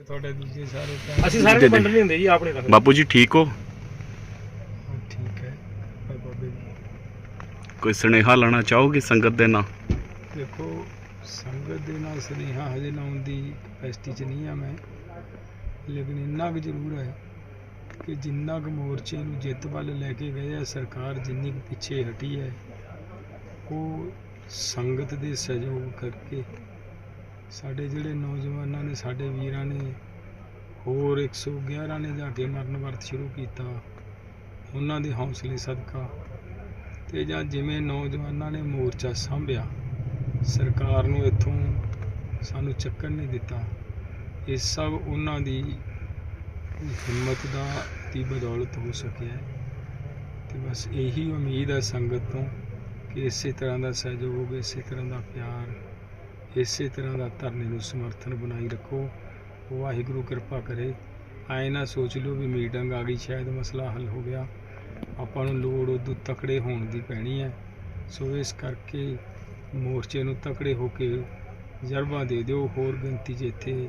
ਤੁਹਾਡੇ ਦੂਜੇ ਸਾਰੇ ਭੈਣ ਅਸੀਂ ਸਾਰੇ ਜੀ। ਆਪ ਨਹੀਂ ਰੱਖਦੇ ਬਾਪੂ ਜੀ ਠੀਕ ਹੋ? ਹਾਂ, ਠੀਕ ਹੈ। ਪਰ ਬਾਬੇ ਜੀ। ਕੋਈ ਸੁਨੇਹਾ ਲਾਣਾ ਚਾਹੋਗੇ ਸੰਗਤ ਦੇ ਨਾਲ ਦੇਖੋ ਸੰਗਤ ਦੇ ਨਾਲ ਸੁਨੇਹਾ ਹਜੇ ਲਾਉਣ ਦੀ ਕਪੈਸਿਟੀ 'ਚ ਨਹੀਂ ਆ ਮੈਂ। ਲੇਕਿਨ ਇੰਨਾ ਕੁ ਜ਼ਰੂਰ ਹੈ ਕਿ ਜਿੰਨਾ ਕੁ ਮੋਰਚੇ ਨੂੰ ਜਿੱਤ ਵੱਲ ਲੈ ਕੇ ਗਏ ਆ ਸਰਕਾਰ ਜਿੰਨੀ ਕੁ ਪਿੱਛੇ ਹਟੀ ਹੈ ਉਹ ਸੰਗਤ ਦੇ ਸਹਿਯੋਗ ਕਰਕੇ ਸਾਡੇ ਜਿਹੜੇ ਨੌਜਵਾਨਾਂ ਨੇ, ਸਾਡੇ ਵੀਰਾਂ ਨੇ ਹੋਰ 111 ਨੇ ਜਾ ਕੇ ਮਰਨ ਵਰਤ ਸ਼ੁਰੂ ਕੀਤਾ। ਉਹਨਾਂ ਦੇ ਹੌਸਲੇ ਸਦਕਾ ਤੇ ਜਾਂ ਜਿਵੇਂ ਨੌਜਵਾਨਾਂ ਨੇ ਮੋਰਚਾ ਸਾਂਭਿਆ, ਸਰਕਾਰ ਨੂੰ ਇੱਥੋਂ ਸਾਨੂੰ ਚੱਕਣ ਨਹੀਂ ਦਿੱਤਾ। ਇਹ ਸਭ ਉਹਨਾਂ ਦੀ ਹਿੰਮਤ ਦਾ, ਦੀ ਬਦੌਲਤ ਹੋ ਸਕਿਆ ਹੈ। ਤੇ ਬਸ ਇਹੀ ਉਮੀਦ ਹੈ ਸੰਗਤ ਤੋਂ ਕਿ ਇਸੇ ਤਰ੍ਹਾਂ ਦਾ ਸਹਿਯੋਗ, ਇਸੇ ਤਰ੍ਹਾਂ ਦਾ ਪਿਆਰ ਇਸੇ ਤਰ੍ਹਾਂ ਦਾ ਧਰਨੇ ਨੂੰ ਸਮਰਥਨ ਬਣਾਈ ਰੱਖੋ। ਵਾਹਿਗੁਰੂ ਕਿਰਪਾ ਕਰੇ। ਆਏ ਨਾ ਸੋਚ ਲਿਓ ਵੀ ਮੀਟਿੰਗ ਆ ਗਈ, ਸ਼ਾਇਦ ਮਸਲਾ ਹੱਲ ਹੋ ਗਿਆ। ਆਪਾਂ ਨੂੰ ਲੋੜ ਉਦੋਂ ਤਕੜੇ ਹੋਣ ਦੀ ਪੈਣੀ ਹੈ। ਸੋ ਇਸ ਕਰਕੇ ਮੋਰਚੇ ਨੂੰ ਤਕੜੇ ਹੋ ਕੇ ਜਰਬਾ ਦੇ ਦਿਓ। ਹੋਰ ਗਿਣਤੀ 'ਚ ਇੱਥੇ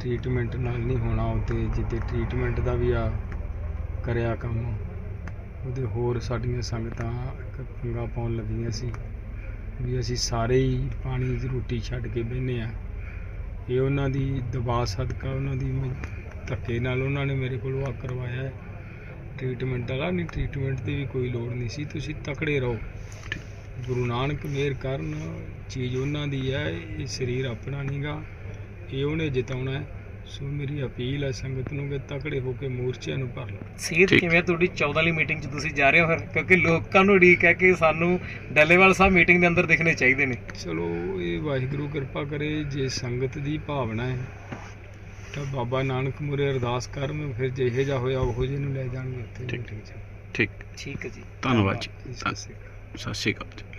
ਟ੍ਰੀਟਮੈਂਟ ਨਾਲ ਨਹੀਂ ਹੋਣਾ ਉਹਤੇ ਜਿੱਤੇ ਟ੍ਰੀਟਮੈਂਟ ਦਾ ਵੀ ਆ ਕਰਿਆ ਕੰਮ, ਉਹਦੇ ਹੋਰ ਸਾਡੀਆਂ ਸੰਗਤਾਂ ਪੰਗਾ ਪਾਉਣ ਲੱਗੀਆਂ ਸੀ, ਵੀ ਅਸੀਂ ਸਾਰੇ ਹੀ ਪਾਣੀ ਦੀ ਰੋਟੀ ਛੱਡ ਕੇ ਬਹਿੰਦੇ ਆ ਇਹ ਉਹਨਾਂ ਦੀ ਦਬਾਅ ਸਦਕਾ, ਉਹਨਾਂ ਦੀ ਧੱਕੇ ਨਾਲ ਉਹਨਾਂ ਨੇ ਮੇਰੇ ਕੋਲੋਂ ਆ ਕਰਵਾਇਆ ਹੈ। ਟ੍ਰੀਟਮੈਂਟ ਵਾਲਾ, ਨਹੀਂ ਟ੍ਰੀਟਮੈਂਟ ਦੀ ਵੀ ਕੋਈ ਲੋੜ ਨਹੀਂ ਸੀ, ਤੁਸੀਂ ਤਕੜੇ ਰਹੋ। ਗੁਰੂ ਨਾਨਕ ਮੇਰ ਕਰਨ, ਚੀਜ਼ ਉਹਨਾਂ ਦੀ ਹੈ, ਇਹ ਸਰੀਰ ਆਪਣਾ ਨਹੀਂਗਾ ਇਹ ਉਹਨੇ ਜਿਤਾਉਣਾ ਹੈ। ਸੋ ਮੇਰੀ ਅਪੀਲ ਹੈ ਸੰਗਤ ਨੂੰ ਕਿ ਤਕੜੇ ਹੋ ਕੇ ਮੋਰਚਿਆਂ ਨੂੰ ਭਰ ਲਓ। ਠੀਕ। ਕਿਵੇਂ ਤੁਹਾਡੀ 14 ਵਾਲੀ ਮੀਟਿੰਗ 'ਚ ਤੁਸੀਂ ਜਾ ਰਹੇ ਹੋ ਫਿਰ? ਕਿਉਂਕਿ ਲੋਕਾਂ ਨੂੰ ਉਡੀਕ ਹੈ ਕਿ ਸਾਨੂੰ ਡੱਲੇਵਾਲ ਸਾਹਿਬ ਮੀਟਿੰਗ ਦੇ ਅੰਦਰ ਦਿਖਣੇ ਚਾਹੀਦੇ ਨੇ। ਚਲੋ ਇਹ ਵਾਹਿਗੁਰੂ ਕਿਰਪਾ ਕਰੇ ਜੇ ਸੰਗਤ ਦੀ ਭਾਵਨਾ ਹੈ ਤਾਂ ਬਾਬਾ ਨਾਨਕ ਮੁਰੇ ਅਰਦਾਸ ਕਰਨ ਫਿਰ ਜਿਹੇ ਜਾ ਹੋਇਆ ਉਹੋ ਜਿਹੇ ਨੂੰ ਲੈ ਜਾਣਗੇ ਉੱਥੇ ਠੀਕ। ਠੀਕ। ਠੀਕ ਹੈ ਜੀ। ਧੰਨਵਾਦ ਜੀ। ਸਤਿ ਸ਼੍ਰੀ ਅਕਾਲ। ਸਤਿ ਸ਼੍ਰੀ ਅਕਾਲ